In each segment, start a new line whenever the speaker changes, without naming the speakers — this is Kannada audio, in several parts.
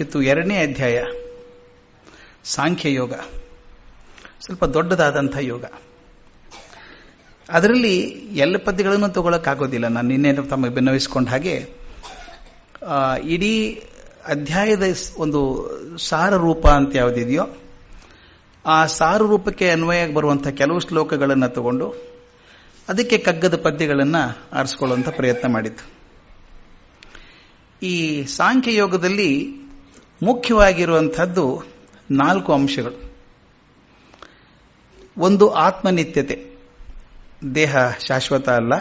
ಇತ್ತು ಎರಡನೇ ಅಧ್ಯಾಯ. ಸಾಂಖ್ಯ ಯೋಗ. ಸ್ವಲ್ಪ ದೊಡ್ಡದಾದಂಥ ಯೋಗ. ಅದರಲ್ಲಿ ಎಲ್ಲ ಪದ್ಯಗಳನ್ನು ತಗೊಳಕ್ಕಾಗೋದಿಲ್ಲ. ನಾನು ನಿನ್ನೆ ತಮ್ಮ ಬೆನ್ನವಿಸ್ಕೊಂಡ ಹಾಗೆ ಇಡೀ ಅಧ್ಯಾಯದ ಒಂದು ಸಾರ ರೂಪ ಅಂತ ಯಾವುದಿದೆಯೋ, ಆ ಸಾರ ರೂಪಕ್ಕೆ ಅನ್ವಯ ಬರುವಂಥ ಕೆಲವು ಶ್ಲೋಕಗಳನ್ನು ತಗೊಂಡು, ಅದಕ್ಕೆ ಕಗ್ಗದ ಪದ್ಯಗಳನ್ನು ಆರಿಸ್ಕೊಳ್ಳುವಂಥ ಪ್ರಯತ್ನ ಮಾಡಿತು ಈ ಸಾಂಖ್ಯ ಯೋಗದಲ್ಲಿ ಮುಖ್ಯವಾಗಿರುವಂಥದ್ದು ನಾಲ್ಕು ಅಂಶಗಳು. ಒಂದು ಆತ್ಮನಿತ್ಯತೆ. ದೇಹ ಶಾಶ್ವತ ಅಲ್ಲ.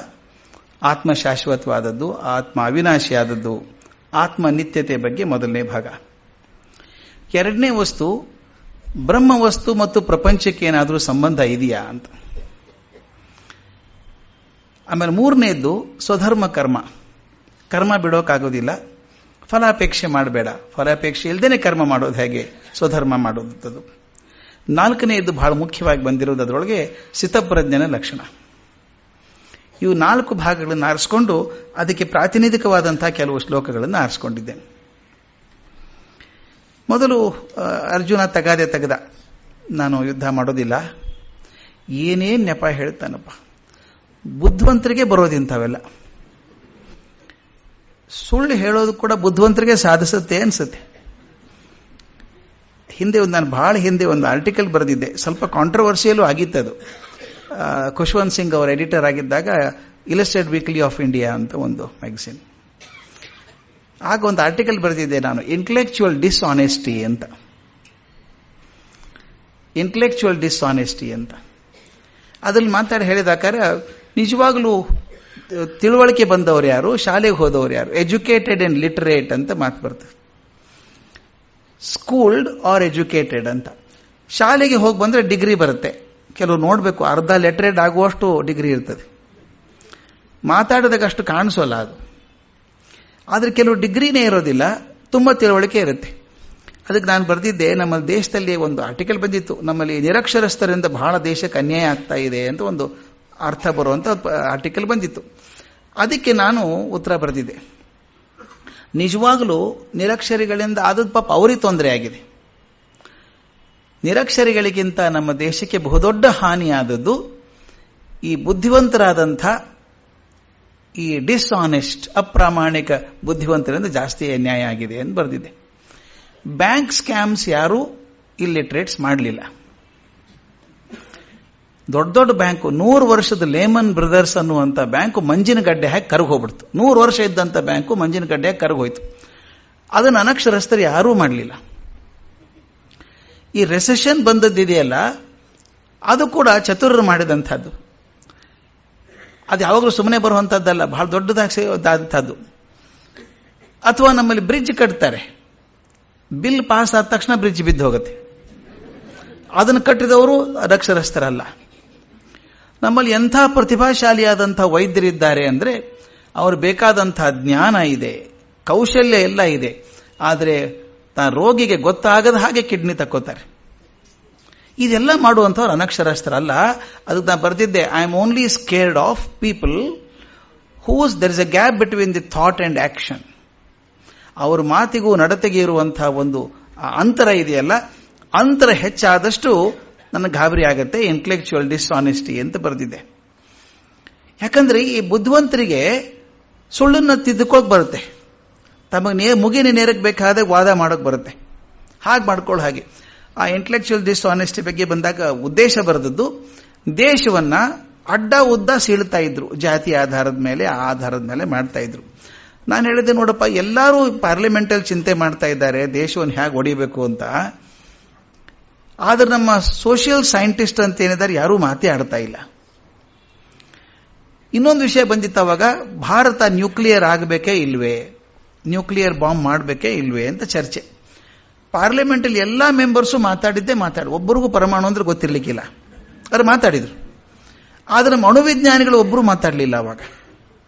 ಆತ್ಮ ಶಾಶ್ವತವಾದದ್ದು ಆತ್ಮ ಅವಿನಾಶಿಯಾದದ್ದು ಆತ್ಮ ನಿತ್ಯತೆ ಬಗ್ಗೆ ಮೊದಲನೇ ಭಾಗ. ಎರಡನೇ ವಸ್ತು ಬ್ರಹ್ಮ ವಸ್ತು ಮತ್ತು ಪ್ರಪಂಚಕ್ಕೆ ಏನಾದರೂ ಸಂಬಂಧ ಇದೆಯಾ ಅಂತ. ಆಮೇಲೆ ಮೂರನೇದ್ದು ಸ್ವಧರ್ಮ ಕರ್ಮ. ಕರ್ಮ ಬಿಡೋಕ್ಕಾಗೋದಿಲ್ಲ ಫಲಾಪೇಕ್ಷೆ ಮಾಡಬೇಡ. ಫಲಾಪೇಕ್ಷೆ ಇಲ್ಲದೇನೆ ಕರ್ಮ ಮಾಡೋದು ಹೇಗೆ? ಸ್ವಧರ್ಮ ಮಾಡೋದು ನಾಲ್ಕನೆಯದು ಬಹಳ ಮುಖ್ಯವಾಗಿ ಬಂದಿರೋದು ಅದರೊಳಗೆ ಸಿತಪ್ರಜ್ಞನ ಲಕ್ಷಣ. ಇವು ನಾಲ್ಕು ಭಾಗಗಳನ್ನು ಆರಿಸ್ಕೊಂಡು ಅದಕ್ಕೆ ಪ್ರಾತಿನಿಧಿಕವಾದಂತಹ ಕೆಲವು ಶ್ಲೋಕಗಳನ್ನು ಆರಿಸ್ಕೊಂಡಿದ್ದೇನೆ ಮೊದಲು ಅರ್ಜುನ ತಗಾದೆ ತೆಗೆದ. ನಾನು ಯುದ್ಧ ಮಾಡೋದಿಲ್ಲ. ಏನೇನು ನೆಪ ಹೇಳ್ತಾನಪ್ಪ. ಬುದ್ಧಿವಂತರಿಗೆ ಬರೋದಿಂಥವೆಲ್ಲ. ಸುಳ್ಳು ಹೇಳೋದು ಕೂಡ ಬುದ್ಧಿವಂತರಿಗೆ ಸಾಧಿಸುತ್ತೆ ಅನ್ಸುತ್ತೆ. ಹಿಂದೆ ಒಂದು ನಾನು ಬಹಳ ಹಿಂದೆ ಒಂದು ಆರ್ಟಿಕಲ್ ಬರೆದಿದ್ದೆ. ಸ್ವಲ್ಪ ಕಾಂಟ್ರವರ್ಸಿಯಲ್ಲೂ ಆಗಿತ್ತು ಅದು ಖುಷ್ವಂತ್ ಸಿಂಗ್ ಅವರ ಎಡಿಟರ್ ಆಗಿದ್ದಾಗ ಇಲಸ್ಟ್ರೇಟ್ ವೀಕ್ಲಿ ಆಫ್ ಇಂಡಿಯಾ ಅಂತ ಒಂದು ಮ್ಯಾಗಝಿನ್ ಆಗ ಒಂದು ಆರ್ಟಿಕಲ್ ಬರೆದಿದ್ದೆ ನಾನು ಇಂಟೆಲೆಕ್ಚುಯಲ್ ಡಿಸ್ಆನೆಸ್ಟಿ ಅಂತ. ಇಂಟೆಲೆಕ್ಚುಯಲ್ ಡಿಸ್ಆನೆಸ್ಟಿ ಅಂತ. ಅದ್ರಲ್ಲಿ ಮಾತಾಡಿ ಹೇಳಿದಾಕಾರ ನಿಜವಾಗ್ಲೂ ತಿಳುವಳಿಕೆ ಬಂದವರು ಯಾರು? ಶಾಲೆಗೆ ಹೋದವರು ಯಾರು? ಎಜುಕೇಟೆಡ್ ಅಂಡ್ ಲಿಟರೇಟ್ ಅಂತ ಮಾತು ಬರ್ತದೆ. ಸ್ಕೂಲ್ಡ್ ಆರ್ ಎಜುಕೇಟೆಡ್ ಅಂತ. ಶಾಲೆಗೆ ಹೋಗಿ ಬಂದರೆ ಡಿಗ್ರಿ ಬರುತ್ತೆ. ಕೆಲವು ನೋಡಬೇಕು, ಅರ್ಧ ಲೆಟರೇಟ್ ಆಗುವಷ್ಟು ಡಿಗ್ರಿ ಇರ್ತದೆ. ಮಾತಾಡಿದಾಗ ಅಷ್ಟು ಕಾಣಿಸೋಲ್ಲ ಅದು. ಆದರೆ ಕೆಲವು ಡಿಗ್ರಿನೇ ಇರೋದಿಲ್ಲ, ತುಂಬ ತಿಳುವಳಿಕೆ ಇರುತ್ತೆ. ಅದಕ್ಕೆ ನಾನು ಬರೆದಿದ್ದೆ ನಮ್ಮ ದೇಶದಲ್ಲಿ ಒಂದು ಆರ್ಟಿಕಲ್ ಬಂದಿತ್ತು. ನಮ್ಮಲ್ಲಿ ನಿರಕ್ಷರಸ್ಥರಿಂದ ಬಹಳ ದೇಶಕ್ಕೆ ಅನ್ಯಾಯ ಆಗ್ತಾ ಇದೆ ಅಂತ ಒಂದು ಅರ್ಥ ಬರುವಂತ ಆರ್ಟಿಕಲ್ ಬಂದಿತ್ತು. ಅದಕ್ಕೆ ನಾನು ಉತ್ತರ ಬರೆದಿದ್ದೆ. ನಿಜವಾಗಲೂ ನಿರಕ್ಷರಿಗಳಿಂದ ಆದದ್ದು ಪಾಪ ಅವರಿಗೆ ತೊಂದರೆ ಆಗಿದೆ. ನಿರಕ್ಷರಿಗಳಿಗಿಂತ ನಮ್ಮ ದೇಶಕ್ಕೆ ಬಹುದೊಡ್ಡ ಹಾನಿಯಾದದ್ದು ಈ ಬುದ್ಧಿವಂತರಾದಂಥ ಈ ಡಿಸ್ಆನೆಸ್ಟ್ ಅಪ್ರಾಮಾಣಿಕ ಬುದ್ಧಿವಂತರಿಂದ ಜಾಸ್ತಿ ಅನ್ಯಾಯ ಆಗಿದೆ ಎಂದು ಬರೆದಿದೆ ಬ್ಯಾಂಕ್ ಸ್ಕ್ಯಾಮ್ಸ್ ಯಾರೂ ಇಲ್ಲಿಟ್ರೇಟ್ಸ್ ಮಾಡಲಿಲ್ಲ. ದೊಡ್ಡ ದೊಡ್ಡ ಬ್ಯಾಂಕು, ನೂರು ವರ್ಷದ ಲೇಮನ್ ಬ್ರದರ್ಸ್ ಅನ್ನುವಂಥ ಬ್ಯಾಂಕು ಮಂಜಿನ ಗಡ್ಡೆ ಹಾಕಿ ಕರಗಿ ಹೋಗ್ಬಿಡ್ತು. ನೂರು ವರ್ಷ ಇದ್ದಂಥ ಬ್ಯಾಂಕು ಮಂಜಿನ ಗಡ್ಡೆ ಹಾಕಿ ಕರಗೋಯ್ತು ಅದನ್ನು ಅನಕ್ಷರಸ್ಥರು ಯಾರೂ ಮಾಡಲಿಲ್ಲ. ಈ ರೆಸೆಷನ್ ಬಂದದ್ದಿದೆಯಲ್ಲ, ಅದು ಕೂಡ ಚತುರರು ಮಾಡಿದಂಥದ್ದು. ಅದು ಯಾವಾಗಲೂ ಸುಮ್ಮನೆ ಬರುವಂಥದ್ದಲ್ಲ ಬಹಳ ದೊಡ್ಡದಾದಂಥದ್ದು ಅಥವಾ ನಮ್ಮಲ್ಲಿ ಬ್ರಿಡ್ಜ್ ಕಟ್ತಾರೆ. ಬಿಲ್ ಪಾಸ್ ಆದ ತಕ್ಷಣ ಬ್ರಿಡ್ಜ್ ಬಿದ್ದು ಹೋಗುತ್ತೆ. ಅದನ್ನು ಕಟ್ಟಿದವರು ಅನಕ್ಷರಸ್ಥರಲ್ಲ. ನಮ್ಮಲ್ಲಿ ಎಂಥ ಪ್ರತಿಭಾಶಾಲಿಯಾದಂಥ ವೈದ್ಯರಿದ್ದಾರೆ ಅಂದರೆ ಅವರು ಬೇಕಾದಂಥ ಜ್ಞಾನ ಇದೆ, ಕೌಶಲ್ಯ ಎಲ್ಲ ಇದೆ. ಆದರೆ ತಾ ರೋಗಿಗೆ ಗೊತ್ತಾಗದ ಹಾಗೆ ಕಿಡ್ನಿ ತಕ್ಕೋತಾರೆ. ಇದೆಲ್ಲ ಮಾಡುವಂಥವ್ರು ಅನಕ್ಷರಸ್ಥರಲ್ಲ. ಅದಕ್ಕೆ ನಾನು ಬರೆದಿದ್ದೆ I am only scared of people whose there is a gap between the thought and action ಅವ್ರ ಮಾತಿಗೂ ನಡತೆಗೆ ಇರುವಂತಹ ಒಂದು ಅಂತರ ಇದೆಯಲ್ಲ. ಅಂತರ ಹೆಚ್ಚಾದಷ್ಟು ನನಗೆ ಗಾಬರಿ ಆಗುತ್ತೆ ಇಂಟೆಲೆಕ್ಚುಯಲ್ ಡಿಸ್ಆನೆಸ್ಟಿ ಅಂತ ಬರೆದಿದೆ. ಯಾಕಂದ್ರೆ ಈ ಬುದ್ಧಿವಂತರಿಗೆ ಸುಳ್ಳನ್ನ ತಿದ್ದುಕೋಕ್ ಬರುತ್ತೆ. ತಮಗೆ ನೇ, ಮುಗಿನ ನೇರಕ್ಕೆ ಬೇಕಾದಾಗ ವಾದ ಮಾಡೋಕೆ ಬರುತ್ತೆ. ಹಾಗೆ ಮಾಡ್ಕೊಳ್ಳೋ ಹಾಗೆ. ಆ ಇಂಟೆಲೆಕ್ಚುಯಲ್ ಡಿಸ್ಆನೆಸ್ಟಿ ಬಗ್ಗೆ ಬಂದಾಗ ಉದ್ದೇಶ ಬರೆದದ್ದು, ದೇಶವನ್ನ ಅಡ್ಡ ಉದ್ದ ಸೀಳ್ತಾ ಇದ್ರು. ಜಾತಿ ಆಧಾರದ ಮೇಲೆ, ಆ ಆಧಾರದ ಮೇಲೆ ಮಾಡ್ತಾ ಇದ್ರು. ನಾನು ಹೇಳಿದೆ ನೋಡಪ್ಪ, ಎಲ್ಲರೂ ಪಾರ್ಲಿಮೆಂಟಲ್ಲಿ ಚಿಂತೆ ಮಾಡ್ತಾ ಇದ್ದಾರೆ, ದೇಶವನ್ನು ಹೇಗೆ ಹೊಡಿಬೇಕು ಅಂತ. ಆದ್ರೆ ನಮ್ಮ ಸೋಷಿಯಲ್ ಸೈಂಟಿಸ್ಟ್ ಅಂತ ಏನಿದ್ದಾರೆ, ಯಾರೂ ಮಾತೇ ಆಡ್ತಾ ಇಲ್ಲ. ಇನ್ನೊಂದು ವಿಷಯ ಬಂದಿತ್ತು ಅವಾಗ, ಭಾರತ ನ್ಯೂಕ್ಲಿಯರ್ ಆಗಬೇಕೇ ಇಲ್ವೇ? ನ್ಯೂಕ್ಲಿಯರ್ ಬಾಂಬ್ ಮಾಡಬೇಕೇ ಇಲ್ವೇ ಅಂತ ಚರ್ಚೆ. ಪಾರ್ಲಿಮೆಂಟಲ್ಲಿ ಎಲ್ಲ ಮೆಂಬರ್ಸು ಮಾತಾಡಿದ್ದೇ ಮಾತಾಡಿ, ಒಬ್ಬರಿಗೂ ಪರಮಾಣು ಅಂದ್ರೆ ಗೊತ್ತಿರ್ಲಿಕ್ಕಿಲ್ಲ. ಅವ್ರು ಮಾತಾಡಿದ್ರು. ಆದ್ರೆ ಮನೋವಿಜ್ಞಾನಿಗಳು ಒಬ್ಬರು ಮಾತಾಡಲಿಲ್ಲ ಅವಾಗ.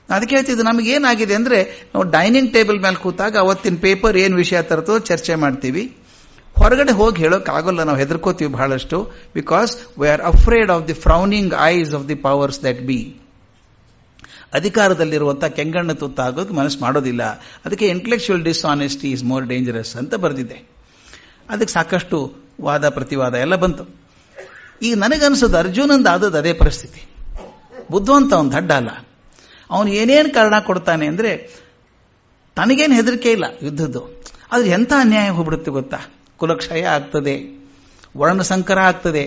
ಅದಕ್ಕೆ ಹೇಳ್ತಿದ್ದು, ನಮಗೇನಾಗಿದೆ ಅಂದ್ರೆ, ನಾವು ಡೈನಿಂಗ್ ಟೇಬಲ್ ಮೇಲೆ ಕೂತಾಗ ಅವತ್ತಿನ ಪೇಪರ್ ಏನು ವಿಷಯ ತರ್ತೋ ಚರ್ಚೆ ಮಾಡ್ತೀವಿ. ಹೊರಗಡೆ ಹೋಗಿ ಹೇಳೋಕೆ ಆಗೋಲ್ಲ, ನಾವು ಹೆದರ್ಕೋತೀವಿ ಬಹಳಷ್ಟು because we are afraid of the frowning eyes of the powers that be ಅಧಿಕಾರದಲ್ಲಿರುವಂಥ ಕೆಂಗಣ್ಣ ತುತ್ತಾಗೋದು ಮನಸ್ಸು ಮಾಡೋದಿಲ್ಲ. ಅದಕ್ಕೆ intellectual dishonesty is more dangerous ಅಂತ ಬರೆದಿದೆ. ಅದಕ್ಕೆ ಸಾಕಷ್ಟು ವಾದ, ಪ್ರತಿವಾದ ಎಲ್ಲ ಬಂತು. ಈಗ ನನಗನ್ಸೋದು ಅರ್ಜುನಂದ ಆದದ್ದು ಅದೇ ಪರಿಸ್ಥಿತಿ. ಬುದ್ಧವಂತ ಅವನು ದಡ್ಡ ಅಲ್ಲ. ಅವನು ಏನೇನು ಕಾರಣ ಕೊಡ್ತಾನೆ ಅಂದರೆ, ತನಗೇನು ಹೆದರಿಕೆ ಇಲ್ಲ ಯುದ್ಧದ್ದು. ಆದ್ರೆ ಎಂಥ ಅನ್ಯಾಯ ಹೋಗ್ಬಿಡುತ್ತೆ ಗೊತ್ತಾ? ಕುಲಕ್ಷಯ ಆಗ್ತದೆ, ವರ್ಣ ಸಂಕರ ಆಗ್ತದೆ.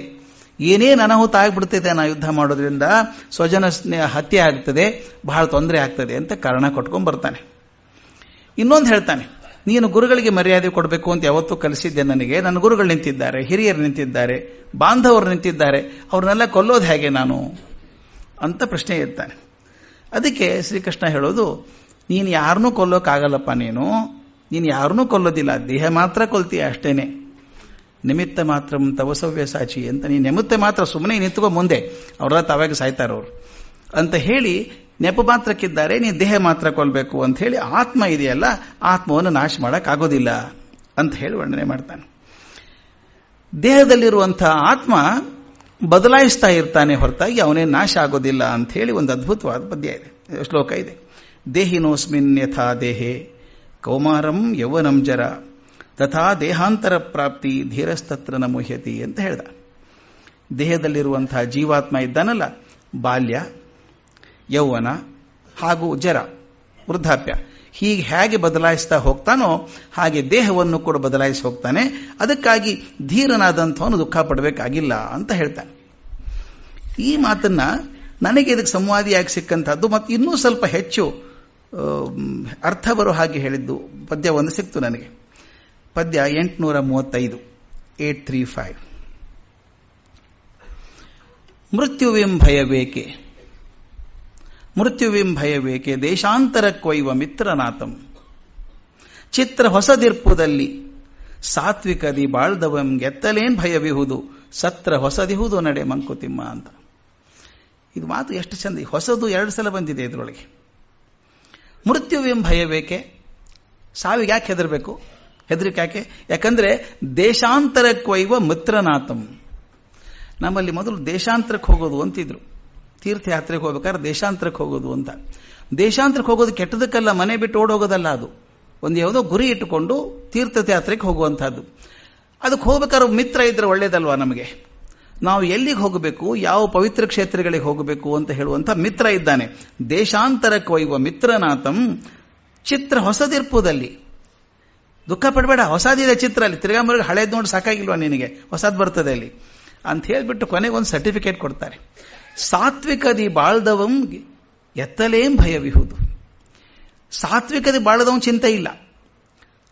ಏನೇ ಅನಾಹುತ ಆಗ್ಬಿಡ್ತದೆ ನಾ ಯುದ್ಧ ಮಾಡೋದ್ರಿಂದ ಸ್ವಜನ ಸ್ನೇಹ ಹತ್ಯೆ ಆಗ್ತದೆ, ಬಹಳ ತೊಂದರೆ ಆಗ್ತದೆ ಅಂತ ಕಾರಣ ಕೊಟ್ಕೊಂಡ್ ಬರ್ತಾನೆ. ಇನ್ನೊಂದು ಹೇಳ್ತಾನೆ, ನೀನು ಗುರುಗಳಿಗೆ ಮರ್ಯಾದೆ ಕೊಡಬೇಕು ಅಂತ ಯಾವತ್ತೂ ಕಲಿಸಿದ್ದೆ ನನಗೆ, ನನ್ನ ಗುರುಗಳು ನಿಂತಿದ್ದಾರೆ, ಹಿರಿಯರು ನಿಂತಿದ್ದಾರೆ, ಬಾಂಧವರು ನಿಂತಿದ್ದಾರೆ, ಅವ್ರನ್ನೆಲ್ಲ ಕೊಲ್ಲೋದು ಹೇಗೆ ನಾನು? ಅಂತ ಪ್ರಶ್ನೆ ಇರ್ತಾನೆ ಅದಕ್ಕೆ ಶ್ರೀಕೃಷ್ಣ ಹೇಳೋದು, ನೀನು ಯಾರನ್ನೂ ಕೊಲ್ಲೋಕ್ಕಾಗಲ್ಲಪ್ಪ ನೀನು ನೀನು ಯಾರನ್ನೂ ಕೊಲ್ಲೋದಿಲ್ಲ. ದೇಹ ಮಾತ್ರ ಕೊಲ್ತೀಯ ಅಷ್ಟೇನೆ. ನಿಮಿತ್ತ ಮಾತ್ರ ತವಸವ್ಯ ಸಾಚಿ ಅಂತ ನೀನು ನಿಮಿತ್ತ ಮಾತ್ರ ಸುಮ್ಮನೆ ನಿಂತ್ಕೋ ಮುಂದೆ. ಅವರ ತಾವಾಗ ಸಾಯ್ತಾರವ್ರು ಅಂತ ಹೇಳಿ ನೆಪ ಮಾತ್ರಕ್ಕಿದ್ದಾರೆ, ನೀನು ದೇಹ ಮಾತ್ರ ಕೊಲ್ಲಬೇಕು ಅಂತ ಹೇಳಿ ಆತ್ಮ ಇದೆಯಲ್ಲ, ಆತ್ಮವನ್ನು ನಾಶ ಮಾಡೋಕ್ಕಾಗೋದಿಲ್ಲ ಅಂತ ಹೇಳಿ ವರ್ಣನೆ ಮಾಡ್ತಾನೆ. ದೇಹದಲ್ಲಿರುವಂತಹ ಆತ್ಮ ಬದಲಾಯಿಸ್ತಾ ಇರ್ತಾನೆ ಹೊರತಾಗಿ ಅವನೇ ನಾಶ ಆಗೋದಿಲ್ಲ ಅಂತ ಹೇಳಿ ಒಂದು ಅದ್ಭುತವಾದ ಪದ್ಯ ಇದೆ, ಶ್ಲೋಕ ಇದೆ. ದೇಹಿನೋಸ್ಮಿನ್ ಯಥಾ ದೇಹೆ. ಕೌಮಾರಂ ಯೌವನಂ ಜರ. ತಥಾ ದೇಹಾಂತರ ಪ್ರಾಪ್ತಿ ಧೀರಸ್ತತ್ರ ನಮೋಹ್ಯತಿ ಮುಹ್ಯತಿ ಅಂತ ಹೇಳ್ದ. ದೇಹದಲ್ಲಿರುವಂತಹ ಜೀವಾತ್ಮ ಇದ್ದಾನಲ್ಲ, ಬಾಲ್ಯ, ಯೌವನ ಹಾಗೂ ಜರ, ವೃದ್ಧಾಪ್ಯ. ಹೀಗೆ ಹೇಗೆ ಬದಲಾಯಿಸ್ತಾ ಹೋಗ್ತಾನೋ ಹಾಗೆ ದೇಹವನ್ನು ಕೂಡ ಬದಲಾಯಿಸಿ ಹೋಗ್ತಾನೆ. ಅದಕ್ಕಾಗಿ ಧೀರನಾದಂಥವನು ದುಃಖ ಪಡಬೇಕಾಗಿಲ್ಲ ಅಂತ ಹೇಳ್ತಾನೆ ಈ ಮಾತನ್ನ ನನಗೆ ಇದಕ್ಕೆ ಸಂವಾದಿಯಾಗಿ ಸಿಕ್ಕಂತಹದ್ದು ಮತ್ತು ಇನ್ನೂ ಸ್ವಲ್ಪ ಹೆಚ್ಚು ಅರ್ಥ ಬರೋ ಹಾಗೆ ಹೇಳಿದ್ದು. ಪದ್ಯ ಒಂದು ಸಿಕ್ತು ನನಗೆ. ಪದ್ಯ ಎಂಟುನೂರ ಮೂವತ್ತೈದು ಏಟ್ ತ್ರೀ ಫೈವ್. ಮೃತ್ಯುವಿಂ ಭಯಬೇಕೆ ಮೃತ್ಯುವಿಂ ಭಯಬೇಕೆ ಕೊಯ್ವ ಮಿತ್ರನಾಥಂ. ಚಿತ್ರ ಹೊಸದಿರ್ಪುದಲ್ಲಿ, ಸಾತ್ವಿಕದಿ ಬಾಳ್ದವಂ ಗೆತ್ತಲೇನ್ ಭಯವಿಹುದು, ಸತ್ರ ಹೊಸದಿಹುದು ನಡೆ ಮಂಕುತಿಮ್ಮ ಅಂತ. ಇದು ಮಾತು ಎಷ್ಟು ಚಂದ ಹೊಸದು ಎರಡು ಸಲ ಬಂದಿದೆ ಇದರೊಳಗೆ. ಮೃತ್ಯುವಿಂ ಭಯಬೇಕೆ ಸಾವಿಗೆ ಯಾಕೆ ಹೆದರಬೇಕು? ಹೆದರಿಕೆ ಯಾಕೆ? ಯಾಕಂದ್ರೆ ದೇಶಾಂತರಕ್ಕೊಯ್ಯುವ ಮಿತ್ರನಾಥಂ ನಮ್ಮಲ್ಲಿ ಮೊದಲು ದೇಶಾಂತರಕ್ಕೆ ಹೋಗೋದು ಅಂತಿದ್ರು. ತೀರ್ಥಯಾತ್ರೆಗೆ ಹೋಗ್ಬೇಕಾದ್ರೆ ದೇಶಾಂತರಕ್ಕೆ ಹೋಗೋದು ಅಂತ. ದೇಶಾಂತರಕ್ಕೆ ಹೋಗೋದು ಕೆಟ್ಟದಕ್ಕಲ್ಲ, ಮನೆ ಬಿಟ್ಟು ಓಡೋಗೋದಲ್ಲ ಅದು. ಒಂದು ಯಾವುದೋ ಗುರಿ ಇಟ್ಟುಕೊಂಡು ತೀರ್ಥಯಾತ್ರೆಗೆ ಹೋಗುವಂತಹದ್ದು. ಅದಕ್ಕೆ ಹೋಗ್ಬೇಕಾದ್ರೆ ಮಿತ್ರ ಇದ್ರೆ ಒಳ್ಳೇದಲ್ವಾ ನಮಗೆ? ನಾವು ಎಲ್ಲಿಗೆ ಹೋಗಬೇಕು, ಯಾವ ಪವಿತ್ರ ಕ್ಷೇತ್ರಗಳಿಗೆ ಹೋಗಬೇಕು ಅಂತ ಹೇಳುವಂತ ಮಿತ್ರ ಇದ್ದಾನೆ. ದೇಶಾಂತರಕ್ಕೆ ಒಯ್ಯುವ ಮಿತ್ರನಾಥಂ ಚಿತ್ರ ಹೊಸದಿರ್ಪುದಲ್ಲಿ. ದುಃಖ ಪಡಬೇಡ, ಹೊಸದಿದೆ ಚಿತ್ರ ಅಲ್ಲಿ ತಿರ್ಗಾ ಹಳೇದು ನೋಡಿ ಸಾಕಾಗಿಲ್ವಾ ನಿನಗೆ? ಹೊಸದ್ ಬರ್ತದೆ ಅಲ್ಲಿ. ಅಂತ ಹೇಳ್ಬಿಟ್ಟು ಕೊನೆಗೆ ಒಂದು ಸರ್ಟಿಫಿಕೇಟ್ ಕೊಡ್ತಾರೆ. ಸಾತ್ವಿಕದಿ ಬಾಳ್ದವಂ ಎತ್ತಲೇಂ ಭಯವಿಹುದು. ಸಾತ್ವಿಕದಿ ಬಾಳದವನ್ ಚಿಂತೆ ಇಲ್ಲ.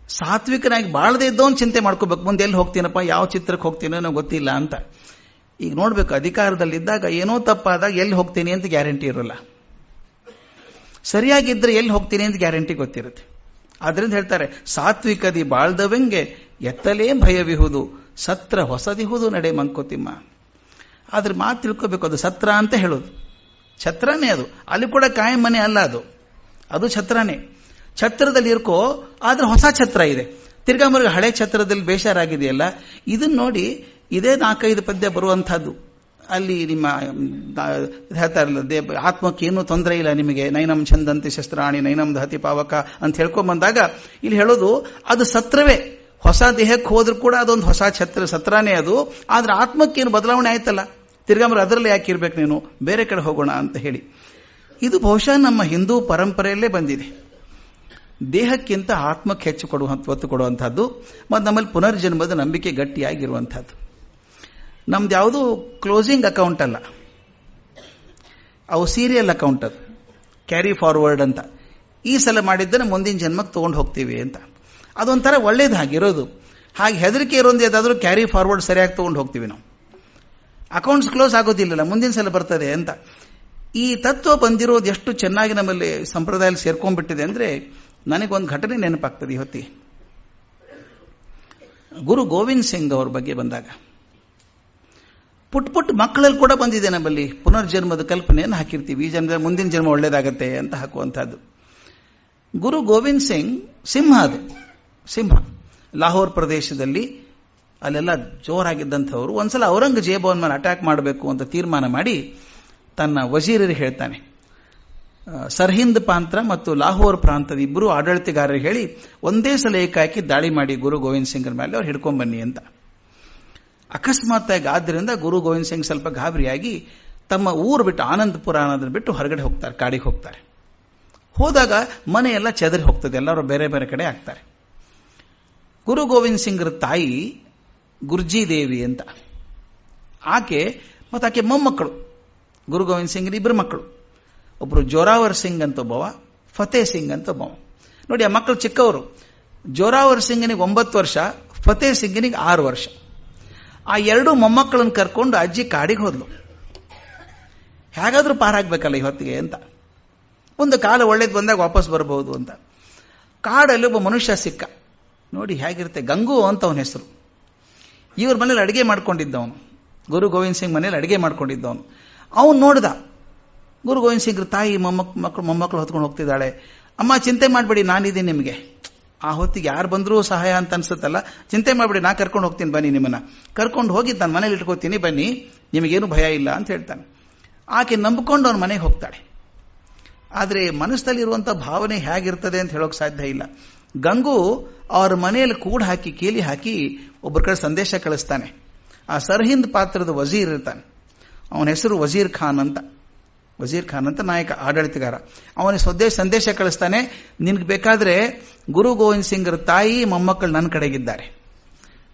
ಸಾತ್ವಿಕನಾಗಿ ಬಾಳದೇ ಇದ್ದವನ್ ಚಿಂತೆ ಮಾಡ್ಕೋಬೇಕು. ಮುಂದೆ ಎಲ್ಲಿ ಹೋಗ್ತೀನಪ್ಪ? ಯಾವ ಚಿತ್ರಕ್ಕೆ ಹೋಗ್ತೀನೋ ಗೊತ್ತಿಲ್ಲ ಅಂತ. ಈಗ ನೋಡ್ಬೇಕು, ಅಧಿಕಾರದಲ್ಲಿದ್ದಾಗ ಏನೋ ತಪ್ಪಾದಾಗ ಎಲ್ಲಿ ಹೋಗ್ತೀನಿ ಅಂತ ಗ್ಯಾರಂಟಿ ಇರೋಲ್ಲ. ಸರಿಯಾಗಿದ್ರೆ ಎಲ್ಲಿ ಹೋಗ್ತೀನಿ ಅಂತ ಗ್ಯಾರಂಟಿ ಗೊತ್ತಿರುತ್ತೆ. ಆದ್ರಿಂದ ಹೇಳ್ತಾರೆ, ಸಾತ್ವಿಕದಿ ಬಾಳ್ದವೆಂಗೆ ಎತ್ತಲೇ ಭಯವಿಹುದು, ಸತ್ರ ಹೊಸದಿಹುದು ನಡೆ ಮಂಕೋತಿಮ್ಮ. ಆದ್ರೆ ಮಾತು ತಿಳ್ಕೋಬೇಕು, ಅದು ಸತ್ರ ಅಂತ ಹೇಳೋದು. ಛತ್ರನೇ ಅದು. ಅಲ್ಲಿ ಕೂಡ ಕಾಯಂ ಮನೆ ಅಲ್ಲ ಅದು. ಅದು ಛತ್ರನೇ. ಛತ್ರದಲ್ಲಿ ಇರ್ಕೋ, ಆದ್ರೆ ಹೊಸ ಛತ್ರ ಇದೆ. ತಿರ್ಗಾಮರ್ಗ ಹಳೆ ಛತ್ರದಲ್ಲಿ ಬೇಷಾರಾಗಿದೆಯಲ್ಲ. ಇದನ್ನ ನೋಡಿ ಇದೇ ನಾಲ್ಕೈದು ಪದ್ಯ ಬರುವಂತಹದ್ದು ಅಲ್ಲಿ ನಿಮ್ಮ ಹೇಳ್ತಾರಲ್ಲ ದೇ ಆತ್ಮಕ್ಕೆ ಏನು ತೊಂದರೆ ಇಲ್ಲ ನಿಮಗೆ. ನೈನಂ ಚಂದಂತಿ ಶಸ್ತ್ರಾಣಿ, ನೈನಂ ದಹತಿ ಪಾವಕ ಅಂತ ಹೇಳ್ಕೊಂಡ್ ಬಂದಾಗ ಇಲ್ಲಿ ಹೇಳೋದು, ಅದು ಸತ್ರವೇ. ಹೊಸ ದೇಹಕ್ಕೆ ಹೋದ್ರೂ ಕೂಡ ಅದೊಂದು ಹೊಸ ಛತ್ರ, ಸತ್ರನೇ ಅದು. ಆದ್ರೆ ಆತ್ಮಕ್ಕೇನು ಬದಲಾವಣೆ ಆಯ್ತಲ್ಲ? ತಿರ್ಗಾಮರ ಅದರಲ್ಲಿ ಯಾಕೆ ಇರ್ಬೇಕು ನೀನು? ಬೇರೆ ಕಡೆ ಹೋಗೋಣ ಅಂತ ಹೇಳಿ. ಇದು ಬಹುಶಃ ನಮ್ಮ ಹಿಂದೂ ಪರಂಪರೆಯಲ್ಲೇ ಬಂದಿದೆ. ದೇಹಕ್ಕಿಂತ ಆತ್ಮಕ್ಕೆ ಹೆಚ್ಚು ಕೊಡುವಂತ ಒತ್ತು ಕೊಡುವಂತಹದ್ದು ಮತ್ತು ನಮ್ಮಲ್ಲಿ ಪುನರ್ಜನ್ಮದ ನಂಬಿಕೆ ಗಟ್ಟಿಯಾಗಿರುವಂತಹದ್ದು ನಮ್ದು ಯಾವುದು ಕ್ಲೋಸಿಂಗ್ ಅಕೌಂಟ್ ಅಲ್ಲ. ಅವು ಸೀರಿಯಲ್ ಅಕೌಂಟ್ ಅದು. ಕ್ಯಾರಿ ಫಾರ್ವರ್ಡ್ ಅಂತ. ಈ ಸಲ ಮಾಡಿದ್ದನ್ನು ಮುಂದಿನ ಜನ್ಮಕ್ಕೆ ತೊಗೊಂಡು ಹೋಗ್ತೀವಿ ಅಂತ. ಅದೊಂಥರ ಒಳ್ಳೇದು ಹಾಗಿರೋದು. ಹಾಗೆ ಹೆದರಿಕೆ ಇರೋದು ಯಾವುದಾದ್ರೂ ಕ್ಯಾರಿ ಫಾರ್ವರ್ಡ್ ಸರಿಯಾಗಿ ತಗೊಂಡು ಹೋಗ್ತೀವಿ ನಾವು. ಅಕೌಂಟ್ಸ್ ಕ್ಲೋಸ್ ಆಗೋದಿಲ್ಲಲ್ಲ, ಮುಂದಿನ ಸಲ ಬರ್ತದೆ ಅಂತ. ಈ ತತ್ವ ಬಂದಿರೋದು ಎಷ್ಟು ಚೆನ್ನಾಗಿ ನಮ್ಮಲ್ಲಿ ಸಂಪ್ರದಾಯದಲ್ಲಿ ಸೇರ್ಕೊಂಡ್ಬಿಟ್ಟಿದೆ ಅಂದರೆ ನನಗೊಂದು ಘಟನೆ ನೆನಪಾಗ್ತದೆ ಇವತ್ತಿ ಗುರು ಗೋವಿಂದ್ ಸಿಂಗ್ ಅವ್ರ ಬಗ್ಗೆ ಬಂದಾಗ. ಪುಟ್ ಪುಟ್ ಮಕ್ಕಳಲ್ಲಿ ಕೂಡ ಬಂದಿದೆ ನಮ್ಮಲ್ಲಿ. ಪುನರ್ಜನ್ಮದ ಕಲ್ಪನೆಯನ್ನು ಹಾಕಿರ್ತೀವಿ. ಈ ಜನ್ಮದ ಮುಂದಿನ ಜನ್ಮ ಒಳ್ಳೇದಾಗತ್ತೆ ಅಂತ ಹಾಕುವಂತಹದ್ದು ಗುರು ಗೋವಿಂದ್ ಸಿಂಗ್ ಸಿಂಹ ಅದು. ಸಿಂಹ. ಲಾಹೋರ್ ಪ್ರದೇಶದಲ್ಲಿ ಅಲ್ಲೆಲ್ಲ ಜೋರಾಗಿದ್ದಂಥವ್ರು. ಒಂದ್ಸಲ ಔರಂಗಜೇಬವನ್ನ ಮೇಲೆ ಅಟ್ಯಾಕ್ ಮಾಡಬೇಕು ಅಂತ ತೀರ್ಮಾನ ಮಾಡಿ ತನ್ನ ವಜೀರರಿಗೆ ಹೇಳ್ತಾನೆ. ಸರ್ಹಿಂದ್ ಪ್ರಾಂತ ಮತ್ತು ಲಾಹೋರ್ ಪ್ರಾಂತದ ಇಬ್ಬರು ಆಡಳಿತಗಾರರು ಹೇಳಿ, ಒಂದೇ ಸಲ ಏಕಾಕಿ ದಾಳಿ ಮಾಡಿ ಗುರು ಗೋವಿಂದ್ ಸಿಂಗ್ರ ಮೇಲೆ ಅವ್ರು ಹಿಡ್ಕೊಂಡ್ ಬನ್ನಿ ಅಂತ. ಅಕಸ್ಮಾತ್ ಆಗಿ ಆದ್ದರಿಂದ ಗುರು ಗೋವಿಂದ್ ಸಿಂಗ್ ಸ್ವಲ್ಪ ಗಾಬರಿಯಾಗಿ ತಮ್ಮ ಊರು ಬಿಟ್ಟು ಆನಂದಪುರ ಅನ್ನೋದನ್ನು ಬಿಟ್ಟು ಹೊರಗಡೆ ಹೋಗ್ತಾರೆ, ಕಾಡಿಗೆ ಹೋಗ್ತಾರೆ. ಹೋದಾಗ ಮನೆಯೆಲ್ಲ ಚದರಿ ಹೋಗ್ತದೆ, ಎಲ್ಲರೂ ಬೇರೆ ಬೇರೆ ಕಡೆ ಆಗ್ತಾರೆ. ಗುರು ಗೋವಿಂದ್ ಸಿಂಗ್ರ ತಾಯಿ ಗುರ್ಜಿ ದೇವಿ ಅಂತ. ಆಕೆ ಮತ್ತು ಆಕೆ ಮೊಮ್ಮಕ್ಕಳು, ಗುರು ಗೋವಿಂದ್ ಸಿಂಗ್ ಇಬ್ಬರು ಮಕ್ಕಳು. ಒಬ್ಬರು ಜೋರಾವರ್ ಸಿಂಗ್ ಅಂತ ಒಬ್ಬವ, ಫತೇ ಸಿಂಗ್ ಅಂತ ಒಬ್ಬವ. ನೋಡಿ ಆ ಮಕ್ಕಳು ಚಿಕ್ಕವರು, ಜೋರಾವರ್ ಸಿಂಗನಿಗೆ ಒಂಬತ್ತು ವರ್ಷ, ಫತೇ ಸಿಂಗನಿಗೆ ಆರು ವರ್ಷ. ಆ ಎರಡು ಮೊಮ್ಮಕ್ಕಳನ್ನು ಕರ್ಕೊಂಡು ಅಜ್ಜಿ ಕಾಡಿಗೆ ಹೋದ್ಲು. ಹೇಗಾದ್ರೂ ಪಾರಾಗಬೇಕಲ್ಲ ಇವತ್ತಿಗೆ ಅಂತ. ಒಂದು ಕಾಲ ಒಳ್ಳೇದು ಬಂದಾಗ ವಾಪಸ್ ಬರಬಹುದು ಅಂತ. ಕಾಡಲ್ಲಿ ಒಬ್ಬ ಮನುಷ್ಯ ಸಿಕ್ಕ. ನೋಡಿ ಹೇಗಿರುತ್ತೆ, ಗಂಗು ಅಂತ ಅವನ ಹೆಸರು. ಇವ್ರ ಮನೇಲಿ ಅಡುಗೆ ಮಾಡ್ಕೊಂಡಿದ್ದವನು. ಗುರು ಗೋವಿಂದ್ ಸಿಂಗ್ ಮನೇಲಿ ಅಡುಗೆ ಮಾಡ್ಕೊಂಡಿದ್ದವನು. ಅವನು ನೋಡ್ದ, ಗುರು ಗೋವಿಂದ್ ಸಿಂಗ್ರ ತಾಯಿ ಮೊಮ್ಮಕ್ ಮಕ್ಕಳು ಮೊಮ್ಮಕ್ಕಳು ಹೊತ್ಕೊಂಡು ಹೋಗ್ತಿದ್ದಾಳೆ. ಅಮ್ಮ, ಚಿಂತೆ ಮಾಡಬೇಡಿ, ನಾನಿದ್ದೀನಿ ನಿಮಗೆ. ಆ ಹೊತ್ತಿಗೆ ಯಾರು ಬಂದರೂ ಸಹಾಯ ಅಂತ ಅನ್ಸುತ್ತಲ್ಲ. ಚಿಂತೆ ಮಾಡಿಬಿಡಿ, ನಾ ಕರ್ಕೊಂಡು ಹೋಗ್ತೀನಿ, ಬನ್ನಿ ನಿಮ್ಮನ್ನ. ಕರ್ಕೊಂಡು ಹೋಗಿ ನಾನು ಮನೇಲಿ ಇಟ್ಕೋತೀನಿ, ಬನ್ನಿ. ನಿಮಗೇನು ಭಯ ಇಲ್ಲ ಅಂತ ಹೇಳ್ತಾನೆ. ಆಕೆ ನಂಬಿಕೊಂಡು ಅವನ ಮನೆಗೆ ಹೋಗ್ತಾಳೆ. ಆದರೆ ಮನಸ್ಸಲ್ಲಿರುವಂಥ ಭಾವನೆ ಹೇಗಿರ್ತದೆ ಅಂತ ಹೇಳೋಕೆ ಸಾಧ್ಯ ಇಲ್ಲ. ಗಂಗು ಅವ್ರ ಮನೆಯಲ್ಲಿ ಕೂಡ ಹಾಕಿ, ಕೀಲಿ ಹಾಕಿ ಒಬ್ಬರ ಕಡೆ ಸಂದೇಶ ಕಳಿಸ್ತಾನೆ. ಆ ಸರ್ಹಿಂದ್ ಪಾತ್ರದ ವಜೀರ್ ಇರ್ತಾನೆ. ಅವನ ಹೆಸರು ವಜೀರ್ ಖಾನ್ ಅಂತ. ವಜೀರ್ ಖಾನ್ ಅಂತ ನಾಯಕ, ಆಡಳಿತಗಾರ. ಅವನಿಗೆ ಸ್ವದೇಶ ಸಂದೇಶ ಕಳಿಸ್ತಾನೆ, ನಿನಗೆ ಬೇಕಾದ್ರೆ ಗುರು ಗೋವಿಂದ್ ಸಿಂಗ್ರ ತಾಯಿ, ಮೊಮ್ಮಕ್ಕಳು ನನ್ನ ಕಡೆಗಿದ್ದಾರೆ.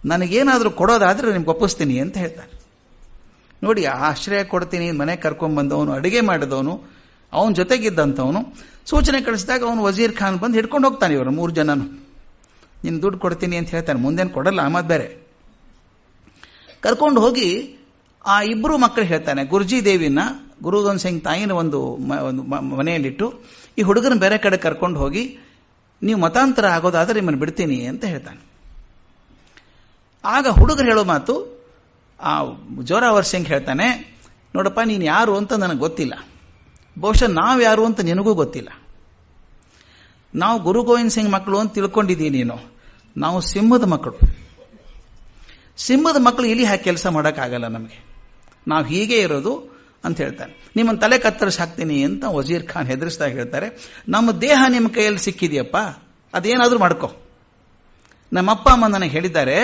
ನನಗೇನಾದರೂ ಕೊಡೋದಾದ್ರೆ ನಿಮ್ಗೆ ಒಪ್ಪಿಸ್ತೀನಿ ಅಂತ ಹೇಳ್ತಾನೆ ನೋಡಿ, ಆಶ್ರಯ ಕೊಡ್ತೀನಿ, ಮನೆ ಕರ್ಕೊಂಡ್ ಬಂದವನು ಅಡಿಗೆ ಮಾಡಿದವನು, ಅವನ ಜೊತೆಗಿದ್ದಂಥವನು. ಸೂಚನೆ ಕಳಿಸಿದಾಗ ಅವನು ವಜೀರ್ ಖಾನ್ ಬಂದು ಹಿಡ್ಕೊಂಡು ಹೋಗ್ತಾನೆ ಇವರು ಮೂರು ಜನನು. ನಿನ್ ದುಡ್ಡು ಕೊಡ್ತೀನಿ ಅಂತ ಹೇಳ್ತಾನೆ. ಮುಂದೇನು ಕೊಡಲ್ಲ, ಆಮದ್ ಬೇರೆ. ಕರ್ಕೊಂಡು ಹೋಗಿ ಆ ಇಬ್ಬರು ಮಕ್ಕಳು ಹೇಳ್ತಾನೆ, ಗುರುಜಿ ದೇವಿನ ಗುರುಗೋವಿಂದ್ ಸಿಂಗ್ ತಾಯಿನ ಒಂದು ಮನೆಯಲ್ಲಿಟ್ಟು, ಈ ಹುಡುಗನ ಬೇರೆ ಕಡೆ ಕರ್ಕೊಂಡು ಹೋಗಿ, ನೀವು ಮತಾಂತರ ಆಗೋದಾದ್ರೆ ನಿಮ್ಮನ್ನು ಬಿಡ್ತೀನಿ ಅಂತ ಹೇಳ್ತಾನೆ. ಆಗ ಹುಡುಗರು ಹೇಳೋ ಮಾತು, ಆ ಜೋರಾವರ್ ಸಿಂಗ್ ಹೇಳ್ತಾನೆ, ನೋಡಪ್ಪ, ನೀನು ಯಾರು ಅಂತ ನನಗೆ ಗೊತ್ತಿಲ್ಲ. ಬಹುಶಃ ನಾವು ಯಾರು ಅಂತ ನಿನಗೂ ಗೊತ್ತಿಲ್ಲ. ನಾವು ಗುರು ಗೋವಿಂದ್ ಸಿಂಗ್ ಮಕ್ಕಳು ಅಂತ ತಿಳ್ಕೊಂಡಿದ್ದೀನಿ ನೀನು. ನಾವು ಸಿಂಹದ ಮಕ್ಕಳು. ಸಿಂಹದ ಮಕ್ಕಳು ಇಲ್ಲಿ ಹಾಕಿ ಕೆಲಸ ಮಾಡೋಕ್ಕಾಗಲ್ಲ ನಮಗೆ. ನಾವು ಹೀಗೆ ಇರೋದು ಅಂತ ಹೇಳ್ತಾನೆ ನಿಮ್ಮನ್ನು ತಲೆ ಕತ್ತರಿಸಿ ಹಾಕ್ತೀನಿ ಅಂತ ವಜೀರ್ ಖಾನ್ ಹೆದರಿಸ್ತಾ ಹೇಳ್ತಾರೆ. ನಮ್ಮ ದೇಹ ನಿಮ್ಮ ಕೈಯಲ್ಲಿ ಸಿಕ್ಕಿದೆಯಪ್ಪ, ಅದೇನಾದರೂ ಮಾಡ್ಕೋ. ನಮ್ಮಪ್ಪ ಅಮ್ಮ ನನಗೆ ಹೇಳಿದ್ದಾರೆ,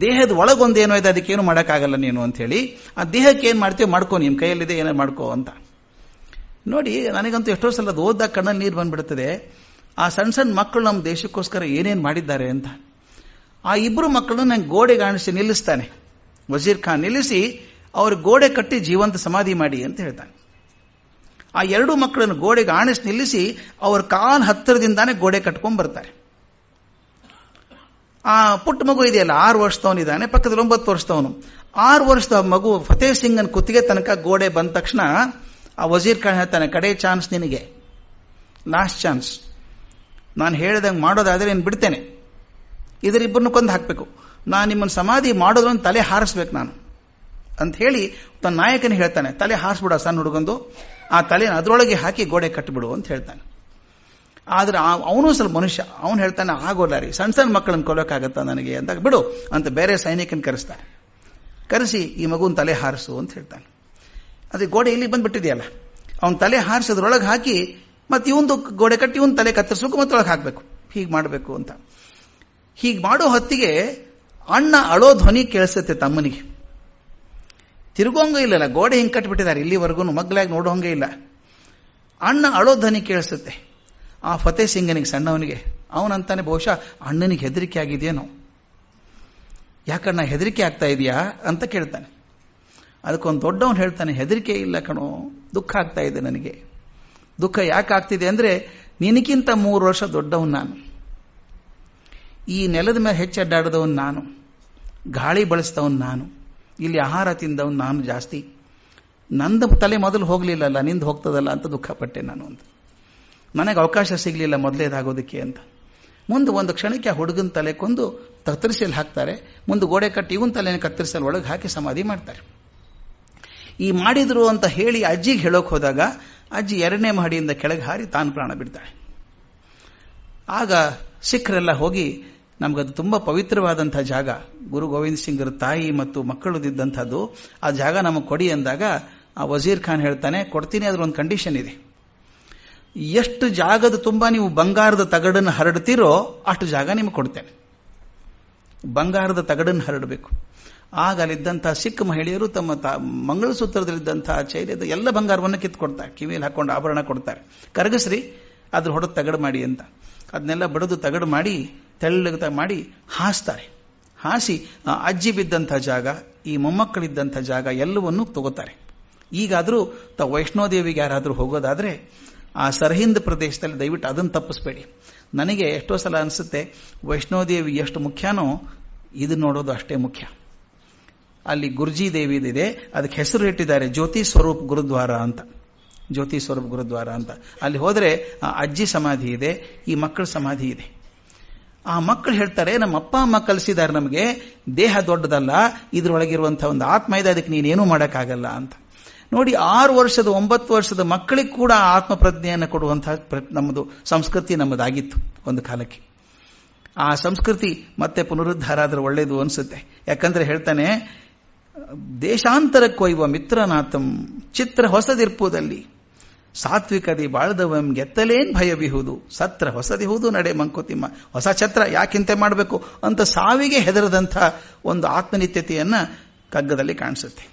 ದೇಹದ ಒಳಗೊಂದೇನೋ ಇದೆ, ಅದಕ್ಕೇನು ಮಾಡೋಕ್ಕಾಗಲ್ಲ ನೀನು ಅಂತ ಹೇಳಿ. ಆ ದೇಹಕ್ಕೆ ಏನು ಮಾಡ್ತೀವಿ ಮಾಡ್ಕೋ ನಿಮ್ಮ ಕೈಯಲ್ಲಿದೆ ಏನೋ ಮಾಡ್ಕೋ ಅಂತ. ನೋಡಿ, ನನಗಂತೂ ಎಷ್ಟೋ ಸಲ ಅದು ಓದ್ದಾಗ ಕಣ್ಣಲ್ಲಿ ನೀರು ಬಂದ್ಬಿಡ್ತದೆ. ಆ ಸಣ್ಣ ಸಣ್ಣ ಮಕ್ಕಳು ನಮ್ಮ ದೇಶಕ್ಕೋಸ್ಕರ ಏನೇನು ಮಾಡಿದ್ದಾರೆ ಅಂತ. ಆ ಇಬ್ಬರು ಮಕ್ಕಳನ್ನ ನಂಗೆ ಗೋಡೆ ಕಾಣಿಸಿ ನಿಲ್ಲಿಸ್ತಾನೆ. ವಜೀರ್ ಖಾನ್ ನಿಲ್ಲಿಸಿ ಅವ್ರ ಗೋಡೆ ಕಟ್ಟಿ ಜೀವಂತ ಸಮಾಧಿ ಮಾಡಿ ಅಂತ ಹೇಳ್ತಾನೆ. ಆ ಎರಡು ಮಕ್ಕಳನ್ನು ಗೋಡೆಗೆ ಆಣಿಸಿ ನಿಲ್ಲಿಸಿ ಅವ್ರ ಕಾಲ್ ಹತ್ತಿರದಿಂದಾನೇ ಗೋಡೆ ಕಟ್ಕೊಂಡ್ ಬರ್ತಾರೆ. ಆ ಪುಟ್ಟ ಮಗು ಇದೆಯಲ್ಲ, ಆರು ವರ್ಷದವನಿದ್ದಾನೆ, ಪಕ್ಕದಲ್ಲಿ ಒಂಬತ್ತು ವರ್ಷದವನು. ಆರು ವರ್ಷದ ಮಗು ಫತೇ ಸಿಂಗನ್ ಕುತ್ತಿಗೆ ತನಕ ಗೋಡೆ ಬಂದ ತಕ್ಷಣ ಆ ವಜೀರ್ ಖಾನ್ ಹೇಳ್ತಾನೆ, ಕಡೆ ಚಾನ್ಸ್ ನಿನಗೆ. Last chance. ನಾನು ಹೇಳ್ದಂಗೆ ಮಾಡೋದಾದ್ರೆ ನೀನು ಬಿಡ್ತೇನೆ. ಇದರಿಬ್ಬರನ್ನು ಕೊಂದು ಹಾಕಬೇಕು. ನಾನು ನಿಮ್ಮನ್ನು ಸಮಾಧಿ ಮಾಡೋದ್ರನ್ನು ತಲೆ ಹಾರಿಸ್ಬೇಕು ನಾನು. ಅಂತ ಹೇಳಿ ತನ್ನ ನಾಯಕನ ಹೇಳ್ತಾನೆ, ತಲೆ ಹಾರಿಸ್ಬಿಡ ಸಣ್ಣ ಹುಡುಗಂದು. ಆ ತಲೆನ ಅದರೊಳಗೆ ಹಾಕಿ ಗೋಡೆ ಕಟ್ಟಿಬಿಡು ಅಂತ ಹೇಳ್ತಾನೆ. ಆದ್ರೆ ಅವನು ಸ್ವಲ್ಪ ಮನುಷ್ಯ. ಅವನು ಹೇಳ್ತಾನೆ ಆಗೋಲ್ಲ ರೀ ಸಣ್ಣ ಸಣ್ಣ ಮಕ್ಕಳನ್ನ ಕೊಲ್ಲೋಕ್ಕಾಗತ್ತಾ ನನಗೆ? ಅಂತ ಬಿಡು, ಅಂತ ಬೇರೆ ಸೈನಿಕನ ಕರೆಸ್ತಾನೆ ಕರೆಸಿ, ಈ ಮಗುನ ತಲೆ ಹಾರಿಸು, ಅಂತ ಹೇಳ್ತಾನೆ. ಅದೇ ಗೋಡೆ ಇಲ್ಲಿ ಬಂದ್ಬಿಟ್ಟಿದೆಯಲ್ಲ, ಅವನ ತಲೆ ಹಾರಿಸೋದ್ರೊಳಗೆ ಹಾಕಿ ಮತ್ತೆ ಇವಂದು ಗೋಡೆ ಕಟ್ಟಿ ಇವನ್ ತಲೆ ಕತ್ತರಿಸ್ಬೇಕು ಮತ್ತೆ ಒಳಗೆ ಹಾಕಬೇಕು. ಹೀಗೆ ಮಾಡಬೇಕು ಅಂತ. ಹೀಗೆ ಮಾಡೋ ಹೊತ್ತಿಗೆ ಅಣ್ಣ ಅಳೋ ಧ್ವನಿ ಕೇಳಿಸುತ್ತೆ ತಮ್ಮನಿಗೆ. ತಿರುಗೋಂಗ ಇಲ್ಲಲ್ಲ ಗೋಡೆ ಹಿಂಗೆ ಕಟ್ಟಿಬಿಟ್ಟಿದ್ದಾರೆ ಇಲ್ಲಿವರೆಗೂ ಮಗ್ಲಾಗಿ ನೋಡೋಂಗೆ ಇಲ್ಲ. ಅಣ್ಣ ಅಳೋ ಧ್ವನಿ ಕೇಳಿಸುತ್ತೆ. ಆ ಫತೇ ಸಿಂಗನಿಗೆ, ಸಣ್ಣವನಿಗೆ, ಅವನಂತಾನೆ ಬಹುಶಃ ಅಣ್ಣನಿಗೆ ಹೆದರಿಕೆ ಆಗಿದೆಯೇನೋ. ಯಾಕಣ್ಣ ಹೆದರಿಕೆ ಆಗ್ತಾ ಇದೆಯಾ ಅಂತ ಕೇಳ್ತಾನೆ. ಅದಕ್ಕೊಂದು ದೊಡ್ಡವನು ಹೇಳ್ತಾನೆ, ಹೆದರಿಕೆ ಇಲ್ಲ ಕಣೋ, ದುಃಖ ಆಗ್ತಾ ಇದೆ ನನಗೆ. ದುಃಖ ಯಾಕೆ ಆಗ್ತಿದೆ ಅಂದರೆ, ನಿನಗಿಂತ ಮೂರು ವರ್ಷ ದೊಡ್ಡವನು ನಾನು. ಈ ನೆಲದ ಮೇಲೆ ಹೆಚ್ಚು ಅಡ್ಡಾಡದವನು ನಾನು. ಗಾಳಿ ಬಳಸಿದವನು ನಾನು. ಇಲ್ಲಿ ಆಹಾರ ತಿಂದವನು ನಾನು ಜಾಸ್ತಿ. ನಂದು ತಲೆ ಮೊದಲು ಹೋಗಲಿಲ್ಲಲ್ಲ, ನಿಂದು ಹೋಗ್ತದಲ್ಲ ಅಂತ ದುಃಖಪಟ್ಟೆ ನಾನು ಅಂತ. ನನಗೆ ಅವಕಾಶ ಸಿಗಲಿಲ್ಲ ಮೊದಲೇದಾಗೋದಕ್ಕೆ ಅಂತ. ಮುಂದೆ ಒಂದು ಕ್ಷಣಕ್ಕೆ ಆ ಹುಡುಗನ ತಲೆ ಕೊಂದು ಕತ್ತರಿಸಲ್ಲಿ ಹಾಕ್ತಾರೆ. ಮುಂದೆ ಗೋಡೆ ಕಟ್ಟಿ ಇವನ್ ತಲೆಯನ್ನು ಕತ್ತರಿಸಲು ಒಳಗೆ ಹಾಕಿ ಸಮಾಧಿ ಮಾಡ್ತಾರೆ. ಈ ಮಾಡಿದ್ರು ಅಂತ ಹೇಳಿ ಅಜ್ಜಿಗೆ ಹೇಳೋಕೆ ಹೋದಾಗ ಅಜ್ಜಿ ಎರಡನೇ ಮಹಡಿಯಿಂದ ಕೆಳಗೆ ಹಾರಿ ತಾನು ಪ್ರಾಣ ಬಿಡ್ತಾಳೆ. ಆಗ ಸಿಖ್ರೆಲ್ಲ ಹೋಗಿ ನಮಗದು ತುಂಬಾ ಪವಿತ್ರವಾದಂಥ ಜಾಗ. ಗುರು ಗೋವಿಂದ್ ಸಿಂಗ್ರ ತಾಯಿ ಮತ್ತು ಮಕ್ಕಳು ಮಕ್ಕಳುದಿದ್ದಂಥದ್ದು. ಆ ಜಾಗ ನಮಗೆ ಕೊಡಿ ಅಂದಾಗ ಆ ವಜೀರ್ ಖಾನ್ ಹೇಳ್ತಾನೆ, ಕೊಡ್ತೀನಿ ಅದ್ರ ಒಂದು ಕಂಡೀಷನ್ ಇದೆ. ಎಷ್ಟು ಜಾಗದ ತುಂಬ ನೀವು ಬಂಗಾರದ ತಗಡನ್ನು ಹರಡ್ತೀರೋ ಅಷ್ಟು ಜಾಗ ನಿಮಗೆ ಕೊಡ್ತೇನೆ. ಬಂಗಾರದ ತಗಡನ್ನು ಹರಡಬೇಕು. ಆಗ ಅಲ್ಲಿದ್ದಂತಹ ಸಿಖ್ ಮಹಿಳೆಯರು ತಮ್ಮ ತ ಮಂಗಳಸೂತ್ರದಲ್ಲಿದ್ದಂತಹ ಚೈರ್ಯದ ಎಲ್ಲ ಬಂಗಾರವನ್ನು ಕಿತ್ಕೊಡ್ತಾರೆ. ಕಿವಿಯಲ್ಲಿ ಹಾಕೊಂಡು ಆಭರಣ ಕೊಡ್ತಾರೆ. ಕರಗಸ್ರಿ, ಅದ್ರ ಹೊಡೆದು ತಗಡು ಮಾಡಿ ಅಂತ. ಅದನ್ನೆಲ್ಲ ಬಡದು ತಗಡು ಮಾಡಿ ತೆಳ್ಳಗ ಮಾಡಿ ಹಾಸ್ತಾರೆ. ಹಾಸಿ ಅಜ್ಜಿ ಬಿದ್ದಂಥ ಜಾಗ, ಈ ಮೊಮ್ಮಕ್ಕಳಿದ್ದಂಥ ಜಾಗ ಎಲ್ಲವನ್ನೂ ತಗೋತಾರೆ. ಈಗಾದರೂ ತ ವೈಷ್ಣೋದೇವಿಗೆ ಯಾರಾದರೂ ಹೋಗೋದಾದರೆ ಆ ಸರಹಿಂದ ಪ್ರದೇಶದಲ್ಲಿ ದಯವಿಟ್ಟು ಅದನ್ನು ತಪ್ಪಿಸ್ಬೇಡಿ. ನನಗೆ ಎಷ್ಟೋ ಸಲ ಅನಿಸುತ್ತೆ, ವೈಷ್ಣೋದೇವಿ ಎಷ್ಟು ಮುಖ್ಯನೋ ಇದು ನೋಡೋದು ಅಷ್ಟೇ ಮುಖ್ಯ. ಅಲ್ಲಿ ಗುರ್ಜಿ ದೇವಿದಿದೆ ಅದಕ್ಕೆ ಹೆಸರು ಇಟ್ಟಿದ್ದಾರೆ ಜ್ಯೋತಿ ಸ್ವರೂಪ್ ಗುರುದ್ವಾರ ಅಂತ. ಜ್ಯೋತಿ ಸ್ವರೂಪ್ ಗುರುದ್ವಾರ ಅಂತ. ಅಲ್ಲಿ ಹೋದರೆ ಅಜ್ಜಿ ಸಮಾಧಿ ಇದೆ, ಈ ಮಕ್ಕಳ ಸಮಾಧಿ ಇದೆ. ಆ ಮಕ್ಕಳು ಹೇಳ್ತಾರೆ, ನಮ್ಮ ಅಪ್ಪ ಅಮ್ಮ ಕಲಿಸಿದ್ದಾರೆ ನಮಗೆ, ದೇಹ ದೊಡ್ಡದಲ್ಲ ಇದರೊಳಗಿರುವಂತಹ ಒಂದು ಆತ್ಮ ಇದೆ, ಅದಕ್ಕೆ ನೀನೇನು ಮಾಡೋಕ್ಕಾಗಲ್ಲ ಅಂತ. ನೋಡಿ, ಆರು ವರ್ಷದ, ಒಂಬತ್ತು ವರ್ಷದ ಮಕ್ಕಳಿಗೆ ಕೂಡ ಆತ್ಮ ಪ್ರಜ್ಞೆಯನ್ನು ಕೊಡುವಂತಹ ನಮ್ಮದು ಸಂಸ್ಕೃತಿ ನಮ್ಮದಾಗಿತ್ತು ಒಂದು ಕಾಲಕ್ಕೆ. ಆ ಸಂಸ್ಕೃತಿ ಮತ್ತೆ ಪುನರುದ್ಧಾರ ಆದರೆ ಒಳ್ಳೆಯದು ಅನಿಸುತ್ತೆ. ಯಾಕಂದ್ರೆ ಹೇಳ್ತಾನೆ ದೇಶಾಂತರಕ್ಕೊಯ್ಯುವ ಮಿತ್ರನಾಥಂ, ಚಿತ್ರ ಹೊಸದಿರ್ಪುದಲ್ಲಿ ಸಾತ್ವಿಕದಿ ಬಾಳ್ದವಂ ಗೆತ್ತಲೇನ್ ಭಯವಿಹುದು. ಸತ್ರ ಹೊಸದಿಹುದು ನಡೆ ಮಂಕುತಿಮ್ಮ. ಹೊಸ ಛತ್ರ ಯಾಕಿಂತೆ ಮಾಡಬೇಕು? ಅಂತ ಸಾವಿಗೆ ಹೆದರದಂತ ಒಂದು ಆತ್ಮನಿತ್ಯತೆಯನ್ನ ಕಗ್ಗದಲ್ಲಿ ಕಾಣಿಸುತ್ತೆ.